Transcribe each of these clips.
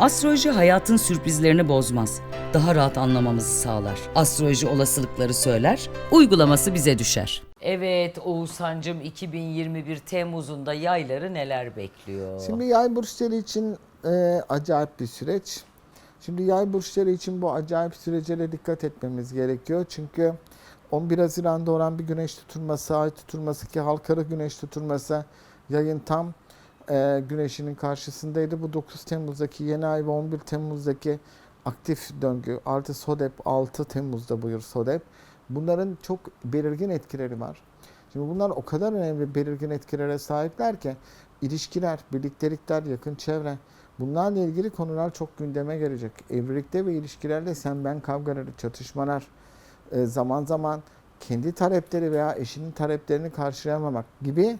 Astroloji hayatın sürprizlerini bozmaz. Daha rahat anlamamızı sağlar. Astroloji olasılıkları söyler, uygulaması bize düşer. Evet Oğuzhan'cım 2021 Temmuz'unda yayları neler bekliyor? Şimdi yay burçları için e, acayip bir süreç. Şimdi yay burçları için bu acayip sürece dikkat etmemiz gerekiyor. Çünkü 11 Haziran'da olan bir güneş tutulması, ay tutulması ki halkalı güneş tutulması yayın tam e, güneşinin karşısındaydı. Bu 9 Temmuz'daki yeni ay ve 11 Temmuz'daki aktif döngü artı SODEP 6 Temmuz'da buyur SODEP. Bunların çok belirgin etkileri var. Şimdi bunlar o kadar önemli belirgin etkilere sahipler ki ilişkiler, birliktelikler, yakın çevre bunlarla ilgili konular çok gündeme gelecek. Evlilikte ve ilişkilerde sen ben kavgaları, çatışmalar, e, zaman zaman kendi talepleri veya eşinin taleplerini karşılayamamak gibi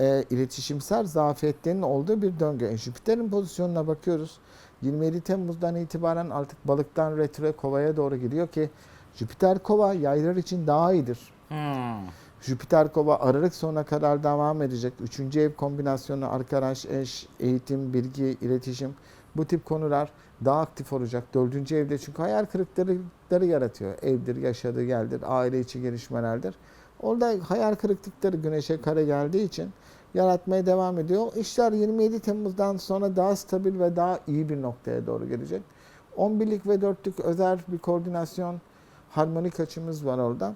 e, iletişimsel zafiyetlerin olduğu bir döngü. E, Jüpiter'in pozisyonuna bakıyoruz. 27 Temmuz'dan itibaren artık balıktan retro kovaya doğru gidiyor ki Jüpiter kova yaylar için daha iyidir. Hmm. Jüpiter kova Aralık sonuna kadar devam edecek. Üçüncü ev kombinasyonu arkadaş, eş, eğitim, bilgi, iletişim bu tip konular daha aktif olacak. Dördüncü evde çünkü hayal kırıklıkları yaratıyor. Evdir, yaşadığı yerdir, aile içi gelişmelerdir. Orada hayal kırıklıkları güneşe kare geldiği için yaratmaya devam ediyor. İşler 27 Temmuz'dan sonra daha stabil ve daha iyi bir noktaya doğru gelecek. 11'lik ve 4'lük özel bir koordinasyon harmonik açımız var orada.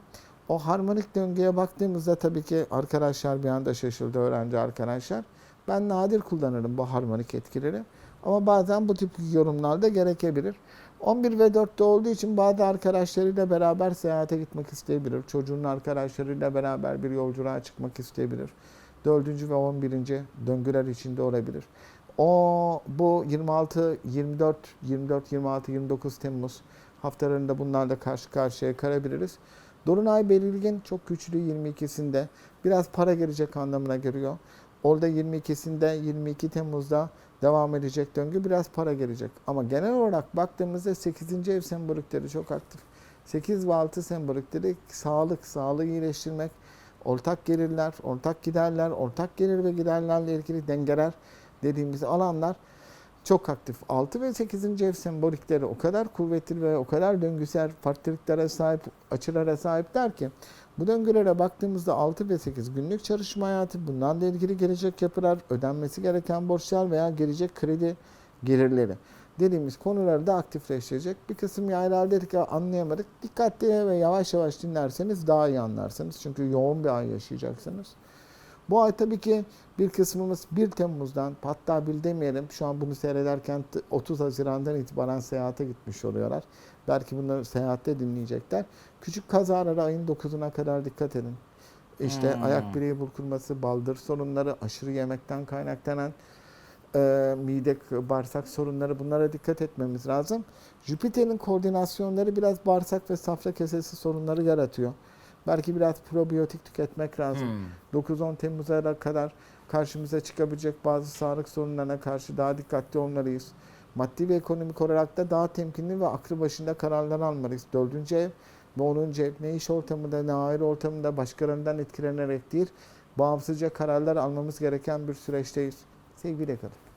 O harmonik döngüye baktığımızda tabii ki arkadaşlar bir anda şaşırdı öğrenci arkadaşlar. Ben nadir kullanırım bu harmonik etkileri. Ama bazen bu tip yorumlar da gerekebilir. 11 ve 4'te olduğu için bazı arkadaşlarıyla beraber seyahate gitmek isteyebilir. Çocuğun arkadaşlarıyla beraber bir yolculuğa çıkmak isteyebilir. 4. ve 11. döngüler içinde olabilir. O bu 26, 24, 24, 26, 29 Temmuz haftalarında bunlarla karşı karşıya kalabiliriz. Dolunay belirgin çok güçlü 22'sinde biraz para gelecek anlamına geliyor. Orada 22'sinde 22 Temmuz'da devam edecek döngü biraz para gelecek. Ama genel olarak baktığımızda 8. ev sembolikleri çok aktif. 8 ve 6 sembolikleri sağlık, sağlığı iyileştirmek, ortak gelirler, ortak giderler, ortak gelir ve giderlerle ilgili dengeler dediğimiz alanlar çok aktif. 6 ve 8. ev sembolikleri o kadar kuvvetli ve o kadar döngüsel farklılıklara sahip, açılara sahipler ki bu döngülere baktığımızda 6 ve 8 günlük çalışma hayatı, bunlarla ilgili gelecek yapılar, ödenmesi gereken borçlar veya gelecek kredi gelirleri dediğimiz konuları da aktifleştirecek. Bir kısım yaylar dedik ya anlayamadık. Dikkatli ve yavaş yavaş dinlerseniz daha iyi anlarsınız. Çünkü yoğun bir ay yaşayacaksınız. Bu ay tabii ki bir kısmımız 1 Temmuz'dan hatta bil demeyelim şu an bunu seyrederken 30 Haziran'dan itibaren seyahate gitmiş oluyorlar. Belki bunları seyahatte dinleyecekler. Küçük kazalara ayın 9'una kadar dikkat edin. İşte Hmm. ayak bileği burkulması, baldır sorunları, aşırı yemekten kaynaklanan e, mide, bağırsak sorunları bunlara dikkat etmemiz lazım. Jüpiter'in koordinasyonları biraz bağırsak ve safra kesesi sorunları yaratıyor. Belki biraz probiyotik tüketmek lazım. Hmm. 9-10 Temmuz'a kadar karşımıza çıkabilecek bazı sağlık sorunlarına karşı daha dikkatli olmalıyız. Maddi ve ekonomik olarak da daha temkinli ve aklı başında kararlar almalıyız. 4. ev ve 10. ev ne iş ortamında ne aile ortamında başkalarından etkilenerek değil, bağımsızca kararlar almamız gereken bir süreçteyiz. Sevgiyle kalın.